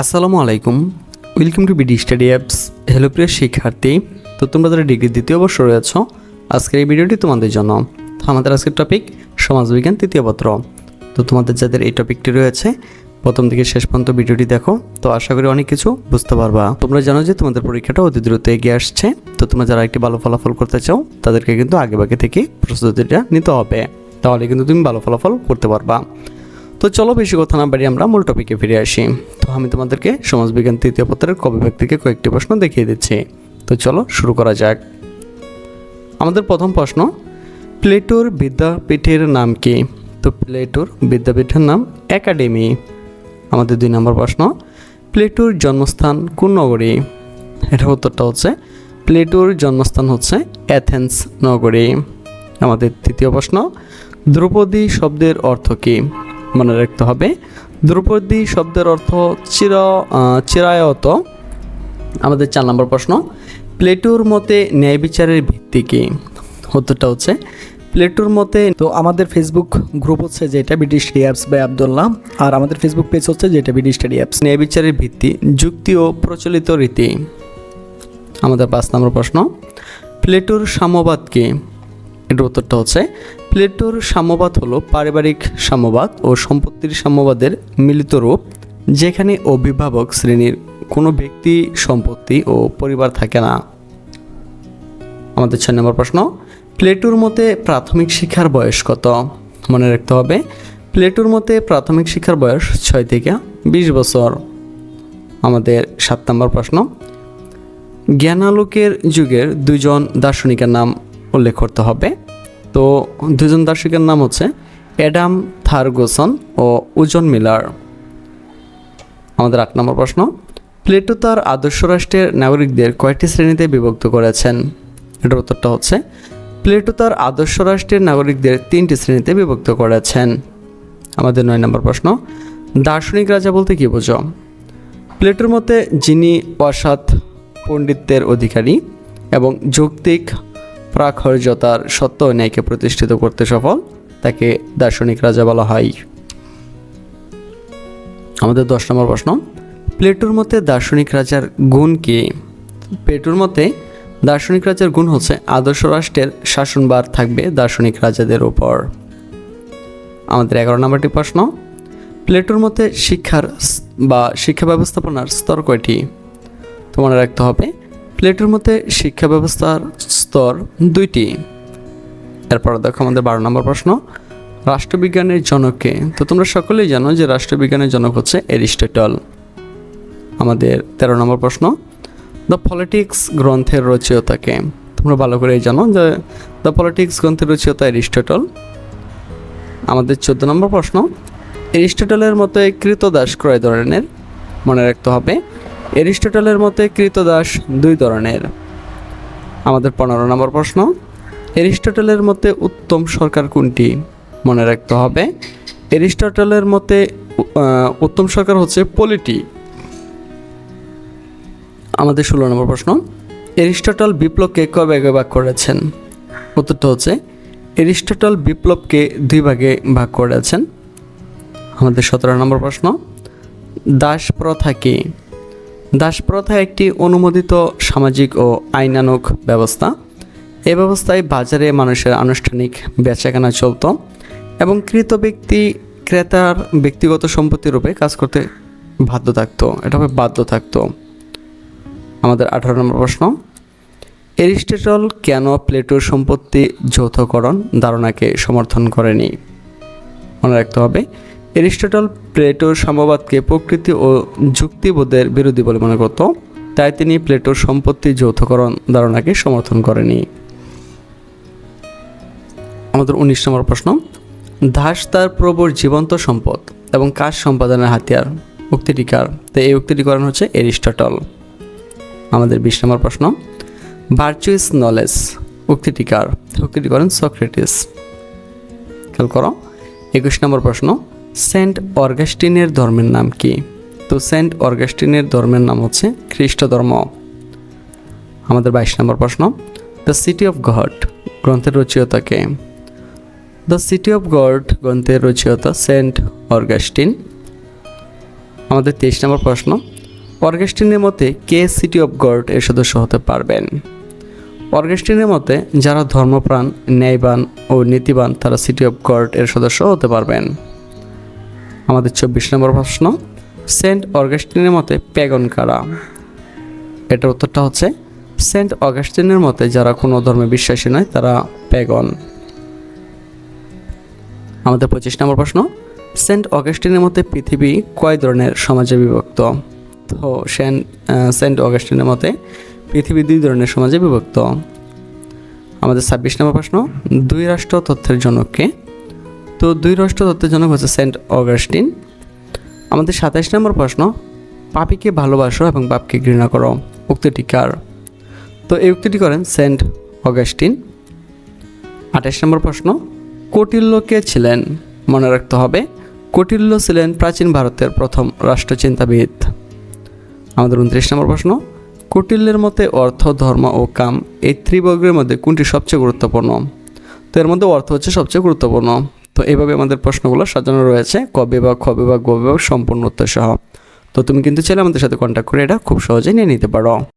আসসালামু আলাইকুম। Welcome to BD study apps hello প্রিয় শিক্ষার্থী। তো তোমরা যারা ডিগ্রি দ্বিতীয় বর্ষ রয়েছ, আজকের এই ভিডিওটি তোমাদের জন্য। তো আমাদের আজকের টপিক সমাজবিজ্ঞান তৃতীয় পত্র। তো তোমাদের যাদের এই টপিকটি রয়েছে, প্রথম থেকে শেষ পর্যন্ত ভিডিওটি দেখো। তো আশা করি অনেক কিছু বুঝতে পারবা। তোমরা জানো যে তোমাদের পরীক্ষাটা অতি দ্রুত এগিয়ে আসছে। তো তোমরা যারা একটি ভালো ফলাফল করতে চাও, তাদেরকে কিন্তু আগে ভাগে থেকে প্রস্তুতিটা নিতে হবে। তাহলে কিন্তু তুমি ভালো ফলাফল করতে পারবা। তো চলো বেশি কথা না বাড়ি আমরা মূল টপিকে ফিরে আসি। তো আমি তোমাদেরকে সমাজবিজ্ঞান তৃতীয় পত্রের কবি থেকে কয়েকটি প্রশ্ন দেখিয়ে দিচ্ছি। তো চলো শুরু করা যাক। আমাদের প্রথম প্রশ্ন, প্লেটোর বিদ্যাপীঠের নাম কি? তো প্লেটোর বিদ্যাপীঠের নাম একাডেমি। আমাদের দুই নম্বর প্রশ্ন, প্লেটোর জন্মস্থান কোন নগরী? এটার উত্তরটা হচ্ছে, প্লেটোর জন্মস্থান হচ্ছে অ্যাথেন্স নগরী। আমাদের তৃতীয় প্রশ্ন, দ্রৌপদী শব্দের অর্থ কী? মনে রাখতে হবে। দ্রৌপদী শব্দের অর্থ চির চিরায়ত। আমাদের চার নম্বর প্রশ্ন, প্লেটোর মতে ন্যায় বিচারের ভিত্তি কী? উত্তরটা হচ্ছে, প্লেটোর মতে, তো আমাদের ফেসবুক গ্রুপ হচ্ছে যেটা BD study apps by Abdullah আর আমাদের ফেসবুক পেজ হচ্ছে যেটা বিডি স্টাডি অ্যাপস ন্যায় বিচারের ভিত্তি, যুক্তি ও প্রচলিত রীতি। আমাদের পাঁচ নম্বর প্রশ্ন, প্লেটোর সাম্যবাদ কি? এটার উত্তরটা হচ্ছে প্লেটোর সাম্যবাদ হলো পারিবারিক সাম্যবাদ ও সম্পত্তির সাম্যবাদের মিলিত রূপ, যেখানে অভিভাবক শ্রেণির কোনো ব্যক্তি সম্পত্তি ও পরিবার থাকে না। আমাদের ছয় নম্বর প্রশ্ন, প্লেটোর মতে প্রাথমিক শিক্ষার বয়স কত? মনে রাখতে হবে, প্লেটোর মতে প্রাথমিক শিক্ষার বয়স ছয় থেকে বিশ বছর। আমাদের সাত নম্বর প্রশ্ন, জ্ঞানালোকের যুগের দুজন দার্শনিকের নাম উল্লেখ করতে হবে। তো দুজন দার্শনিকের নাম হচ্ছে অ্যাডাম থারগোসন ও উজন মিলার। আমাদের আট নম্বর প্রশ্ন, প্লেটো তার আদর্শ রাষ্ট্রের নাগরিকদের কয়েকটি শ্রেণীতে বিভক্ত করেছেন? এটার উত্তরটা হচ্ছে, প্লেটো তার আদর্শ রাষ্ট্রের নাগরিকদের তিনটি শ্রেণীতে বিভক্ত করেছেন। আমাদের নয় নম্বর প্রশ্ন, দার্শনিক রাজা বলতে কী বোঝো? প্লেটোর মতে যিনি অসাত পণ্ডিত্যের অধিকারী এবং যৌক্তিক প্রাখর্যতার সত্য ন্যায়কে প্রতিষ্ঠিত করতে সফল, তাকে দার্শনিক রাজা বলা হয়। আমাদের দশ নম্বর প্রশ্ন। প্লেটোর মতে দার্শনিক রাজার গুণ কি? প্লেটোর মতে দার্শনিক রাজার গুণ হচ্ছে আদর্শ রাষ্ট্রের শাসনবার থাকবে দার্শনিক রাজাদের উপর। আমাদের এগারো নম্বরটি প্রশ্ন। প্লেটোর মতে শিক্ষার বা শিক্ষা ব্যবস্থাপনার স্তর কয়টি? তো মনে রাখতে হবে, প্লেটোর মতে শিক্ষা ব্যবস্থার স্তর দুইটি। এরপর দেখো আমাদের বারো নম্বর প্রশ্ন, রাষ্ট্রবিজ্ঞানের জনককে তো তোমরা সকলেই জানো যে রাষ্ট্রবিজ্ঞানের জনক হচ্ছে এরিস্টটল। আমাদের তেরো নম্বর প্রশ্ন, দ্য পলিটিক্স গ্রন্থের রচয়িতাকে তোমরা ভালো করেই জানো যে দ্য পলিটিক্স গ্রন্থের রচয়িতা এরিস্টটল। আমাদের চোদ্দ নম্বর প্রশ্ন, এরিস্টটলের মতে কৃতদাস ক্রয় ধরনের? মনে রাখতে হবে, এরিস্টটলের মতে কৃতদাস দুই ধরনের। আমাদের পনেরো নম্বর প্রশ্ন। এরিস্টটলের মতে উত্তম সরকার কোনটি? মনে রাখতে হবে, এরিস্টটলের মতে উত্তম সরকার হচ্ছে পলিটি। আমাদের ষোলো নম্বর প্রশ্ন, এরিস্টটল বিপ্লবকে কবে ভাগে ভাগ করেছেন? উত্তরটা হচ্ছে, এরিস্টটল বিপ্লবকে দুই ভাগে ভাগ করেছেন। আমাদের সতেরো নম্বর প্রশ্ন দাস প্রথা কি? দাস প্রথা একটি অনুমোদিত সামাজিক ও আইনানুক ব্যবস্থা। এই ব্যবস্থায় বাজারে মানুষের আনুষ্ঠানিক বেচাকেনা চলত এবং কৃত ব্যক্তি, ক্রেতার ব্যক্তিগত সম্পত্তি রূপে কাজ করতে বাধ্য থাকতো। এটা বাধ্য থাকতো। আমাদের আঠারো নম্বর প্রশ্ন। এরিস্টটল কেন প্লেটোর সম্পত্তি যৌথকরণ ধারণাকে সমর্থন করেনি? মনে রাখতে হবে এরিস্টটল, প্লেটোর সাম্যবাদকে প্রকৃতি ও যুক্তিবোধের বিরোধী বলে মনে করত, তাই তিনি প্লেটোর সম্পত্তি যৌথকরণ ধারণাকে সমর্থন করেনি। আমাদের উনিশ নম্বর প্রশ্ন। দাস তার প্রবর জীবন্ত সম্পদ এবং কাজ সম্পাদনের হাতিয়ার। উক্তিটি কার? এই উক্তিটি হচ্ছে এরিস্টটল। আমাদের বিশ নম্বর প্রশ্ন। ভার্চুয়াস নলেজ উক্তিটি কার? উক্তিটি করেন সক্রেটিস। খেয়াল করো। একুশ নম্বর প্রশ্ন। সেন্ট অর্গাস্টিনের ধর্মের নাম কি? তো সেন্ট অর্গাস্টিনের ধর্মের নাম হচ্ছে খ্রিস্ট ধর্ম আমাদের বাইশ নম্বর প্রশ্ন। দ্য সিটি অফ গড গ্রন্থের রচয়িতাকে দ্য সিটি অফ গড গ্রন্থের রচয়িতা সেন্ট অর্গাস্টিন। আমাদের তেইশ নম্বর প্রশ্ন। অর্গাস্টিনের মতে কে সিটি অফ গড এর সদস্য হতে পারবেন? অর্গেস্টিনের মতে যারা ধর্মপ্রাণ, ন্যায়বান ও নীতিবান তারা সিটি অফ গড এর সদস্য হতে পারবেন। আমাদের চব্বিশ নম্বর প্রশ্ন, সেন্ট অর্গেস্টিনের মতে প্যাগন কারা? এটার উত্তরটা হচ্ছে, সেন্ট অগাস্টিনের মতে যারা কোনো ধর্মে বিশ্বাসী নয়, তারা প্যাগন। আমাদের পঁচিশ নম্বর প্রশ্ন, সেন্ট অগাস্টিনের মতে পৃথিবী কয় ধরনের সমাজে বিভক্ত? তো সেন্ট সেন্ট অগাস্টিনের মতে পৃথিবী দুই ধরনের সমাজে বিভক্ত। আমাদের ছাব্বিশ নম্বর প্রশ্ন, দুই রাষ্ট্র তথ্যের জনককে তো দুই রাষ্ট্র জনক হচ্ছে সেন্ট অগাস্টিন। আমাদের সাতাইশ নম্বর প্রশ্ন, পাপিকে ভালোবাসো এবং বাপকে ঘৃণা করো। উক্তিটি কার? তো এই উক্তিটি করেন সেন্ট অগাস্টিন। আঠাশ নম্বর প্রশ্ন, কটিল্য কে ছিলেন? মনে রাখতে হবে, কটিল্য ছিলেন প্রাচীন ভারতের প্রথম রাষ্ট্রচিন্তাবিদ। আমাদের উনত্রিশ নম্বর প্রশ্ন, কটিল্যের মতে অর্থ, ধর্ম ও কাম এই ত্রিবর্গের মধ্যে কোনটি সবচেয়ে গুরুত্বপূর্ণ? তো এর মধ্যে অর্থ হচ্ছে সবচেয়ে গুরুত্বপূর্ণ। তো এইভাবে আমাদের প্রশ্নগুলো সাজানো রয়েছে। কবে বা কবে বা গবে বা সম্পূর্ণ উত্তর সহ তো তুমি কিন্তু চাইলে আমাদের সাথে কন্ট্যাক্ট করে এটা খুব সহজেই নিয়ে নিতে পারো।